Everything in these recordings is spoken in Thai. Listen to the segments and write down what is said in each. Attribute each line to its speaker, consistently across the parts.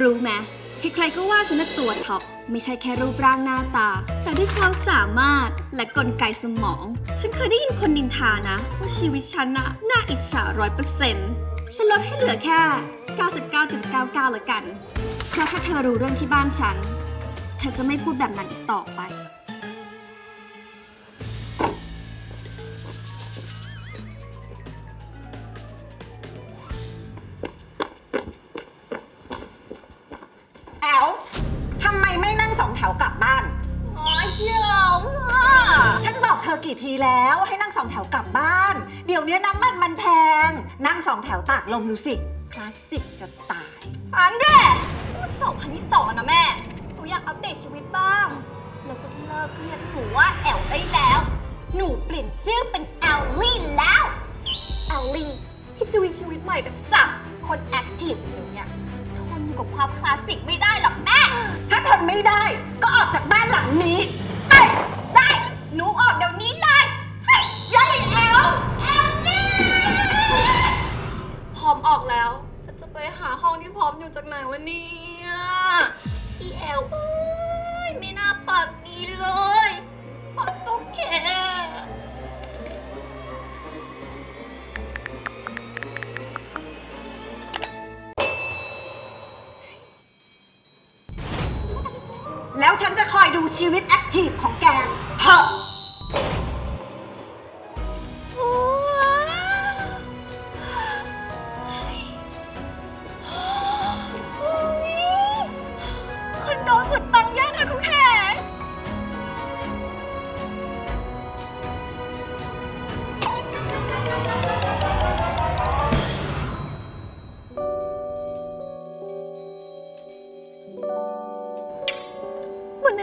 Speaker 1: รู้ไหมใครๆก็ว่าฉันน่ะตัวท็อปไม่ใช่แค่รูปร่างหน้าตา แต่ด้วยความสามารถและกลไกสมอง ฉันเคยได้ยินคนดินทานะ ว่าชีวิตฉันน่ะน่าอิจฉาร้อยเปอร์เซ็นต์ฉันลดให้เหลือแค่ 99.99 ละกัน เพราะถ้าเธอรู้เรื่องที่บ้านฉัน เธอจะไม่พูดแบบนั้นอีกต่อไป เชื่อมาก
Speaker 2: ฉันบอกเธอกี่ทีแล้วให้นั่งสองแถวกลับบ้าน เดี๋ยวนี้น้ำมันมันแพง นั่งสองแถวตากลมดูสิ คลาสสิกจะตาย
Speaker 1: อันเดรมัน2022แล้วนะแม่หนูอยากอัปเดตชีวิตบ้าง แล้วก็เลิกเรียกหนูว่าแอลได้แล้ว หนูเปลี่ยนชื่อเป็นแอลลี่แล้วแอลลี่ที่จะวิชีวิตใหม่แบบสับคนแอคทีฟอย่างหนูเนี่ยทนอยู่กับความคลาสสิกไม่ได้หรอกแม่
Speaker 2: ถ้าทนไม่ได้ก็ออกจากบ้านหลังนี้ ชีวิตแอคทีฟของแกเฮ้อะ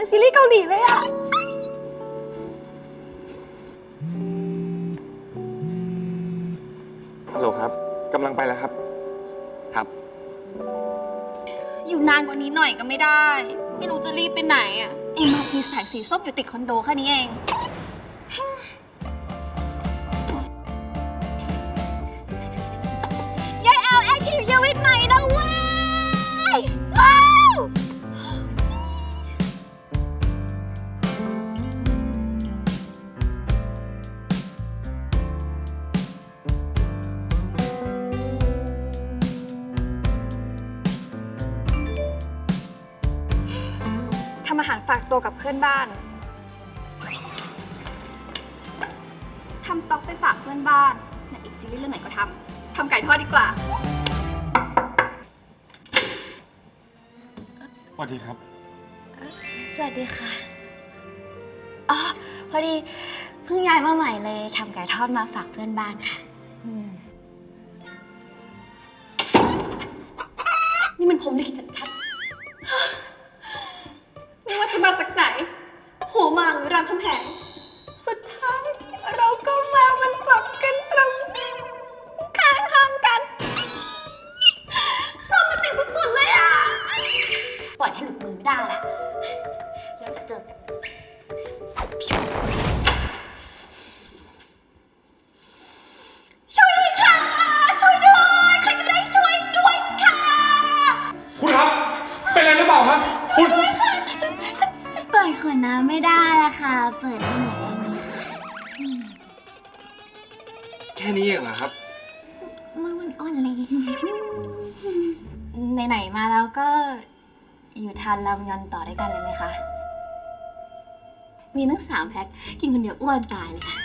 Speaker 1: เหมือนในซีรีส์เกาหลีเลยอะ
Speaker 3: ฮัลโหลครับกำลังไปแล้วครับ ครับ
Speaker 1: อยู่นานกว่านี้หน่อยก็ไม่ได้ ไม่รู้จะรีบไปไหนอะเอ็มอาร์ทีสายสีส้มอยู่ติดคอนโดแค่นี้เอง ยายแอลแอคทีฟชีวิตใหม่ำอาหารฝากตัวกับเพื่อนบ้านทำต๊อกไปฝากเพื่อนบ้านเนี่ยอีกซีรีส์เรื่องไหนก็ทำทำไก่ทอดดีกว่า
Speaker 3: สวัสดีครับ
Speaker 4: สวัสดีค่ะ อ๋อ พอดีเพิ่งย้ายมาใหม่เลยทำไก่ทอดมาฝากเพื่อนบ้านค่ะอืม
Speaker 1: นี่มันผมลิขิต จะมาจากไหน หัวหมากหรือรามคำแหงสุดท้ายเราก็มาบรรจบกันตรงนี้ข้างห้องกันโรแมนติกสุดๆเลยอะ
Speaker 4: ปล่อยให้หลุดมือไม่ได้แล้วแล้ว
Speaker 3: แค่นี้เองเหรอครับ
Speaker 4: มือมันอ่อนเลย ไหนๆมาแล้วก็ อยู่ทานลำยอนต่อด้วยกันเลยไหมคะ มีทั้งสามแพ็คกินคนเดียวอ้วนตายเลยค่ะ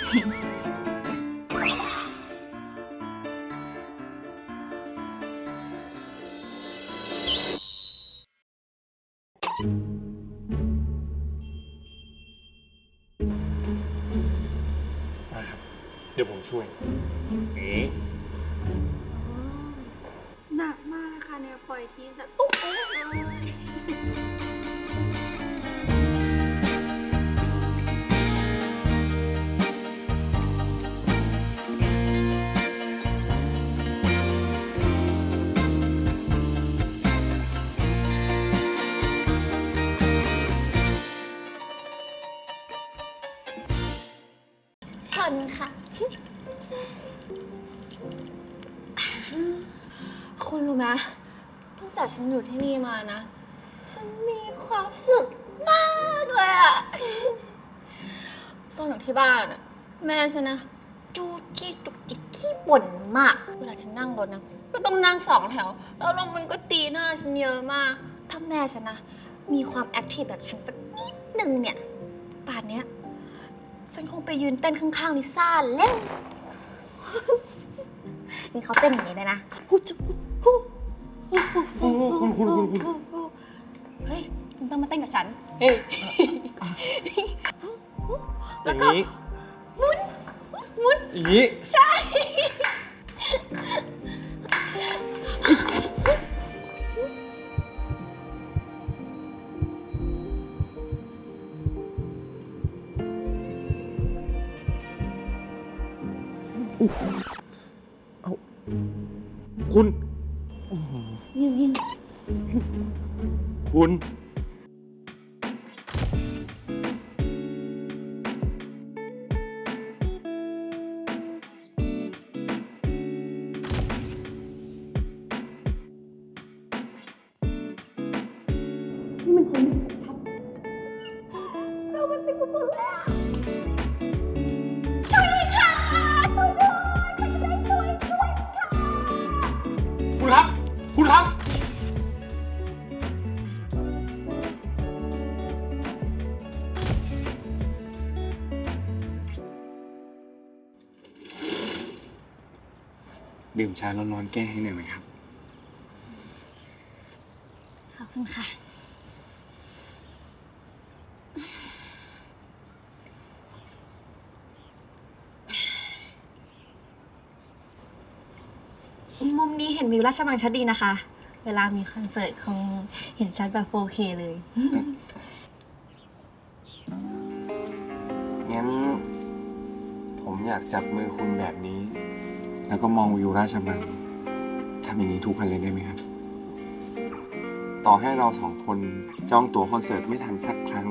Speaker 3: ช่วยนี่
Speaker 1: หนักมากนะคะเนี่ยปล่อยทีแต่อุ๊บอุ๊บเลย
Speaker 4: คุณรู้ไหมตั้งแต่
Speaker 1: ฉันอยู่ที่นี่มานะ ฉันมีความสุขมากเลยอะตอนอยู่ที่บ้านอะแม่ฉันนะจูจี้จุกจิกขี้บ่นมาก เวลาฉันนั่งรถนะก็ต้องนั่งสองแถว แล้วลมมันก็ตีหน้าฉันเยอะมาก ถ้าแม่ฉันนะ มีความแอคทีฟแบบฉันสักนิดหนึ่งเนี่ย ป่านเนี้ย ฉันคงไปยืนเต้นข้างๆลิซ่าเล่น นี่เขาเต้นอย่างนี้เลยนะฮูจุ ฮูฮูฮูฮู
Speaker 3: คุณคุณคุณคุณ
Speaker 1: ฮูฮูเฮ้ยมึงต้องมาเต้นกับฉันเฮ้ย
Speaker 3: อย่างนี้
Speaker 1: หมุน
Speaker 3: อย่างนี้
Speaker 1: ใช่
Speaker 3: คุณ คุณ
Speaker 1: นี่มันคนชัดๆเรามันเป็นคนสุดแล้ว ดื่
Speaker 3: มชาร้อนๆแก้ให้หน่อยไหมครับ
Speaker 4: ขอบคุณค่ะ
Speaker 1: มุมนี้เห็นวิวราชบังชัดดีนะคะ เวลามีคอนเสิร์ตคงเห็นชัดแบบ 4K เลย
Speaker 3: งั้น ผมอยากจับมือคุณแบบนี้ แล้วก็มองวิวราชบังทำอย่างนี้ทุกวันเลยได้ไหมครับ ต่อให้เราสองคนจองตั๋วคอนเสิร์ตไม่ทันสักครั้ง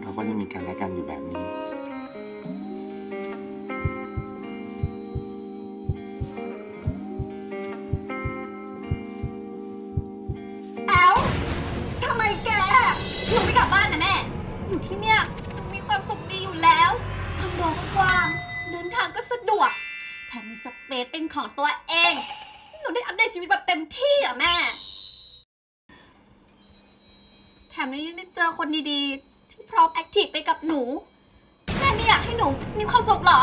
Speaker 3: เราก็จะมีกันและกันอยู่แบบ
Speaker 1: นี้ ของตัวเอง หนูได้อัปเดตชีวิตแบบเต็มที่อะแม่ แถมยังได้เจอคนดีๆ ที่พร้อมแอคทีฟไปกับหนู แม่ไม่อยากให้หนูมีความสุขเหรอ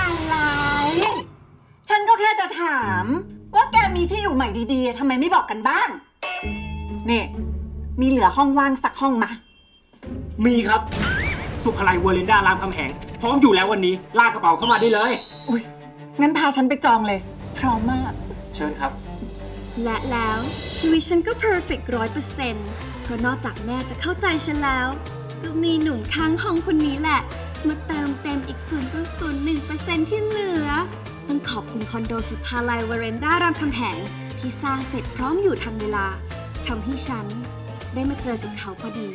Speaker 2: อะไร ฉันก็แค่จะถาม ว่าแกมีที่อยู่ใหม่ดีๆทำไมไม่บอกกันบ้าง นี่ มีเหลือห้องว่างสักห้องมา
Speaker 5: มีครับ สุภาลัยเวอร์เลนดารามคำแหงพร้อมอยู่แล้ววันนี้ลากกระเป๋าเข้ามาได้เลย
Speaker 2: อุ้ยงั้นพาฉันไปจองเลย พร้อมมาก
Speaker 5: เชิญครับ
Speaker 1: และแล้วชีวิตฉันก็เพอร์เฟกต์ร้อยเปอร์เซ็นต์เพราะนอกจากแม่จะเข้าใจฉันแล้ว ก็มีหนุ่มข้างห้องคนนี้แหละ มาเติมเต็มอีก 0.01%ที่เหลือ ต้องขอบคุณคอนโดสุภาลัยวาเรนด้ารามคำแหงที่สร้างเสร็จพร้อมอยู่ทันเวลาทำให้ฉันได้มาเจอกับเขาพอดี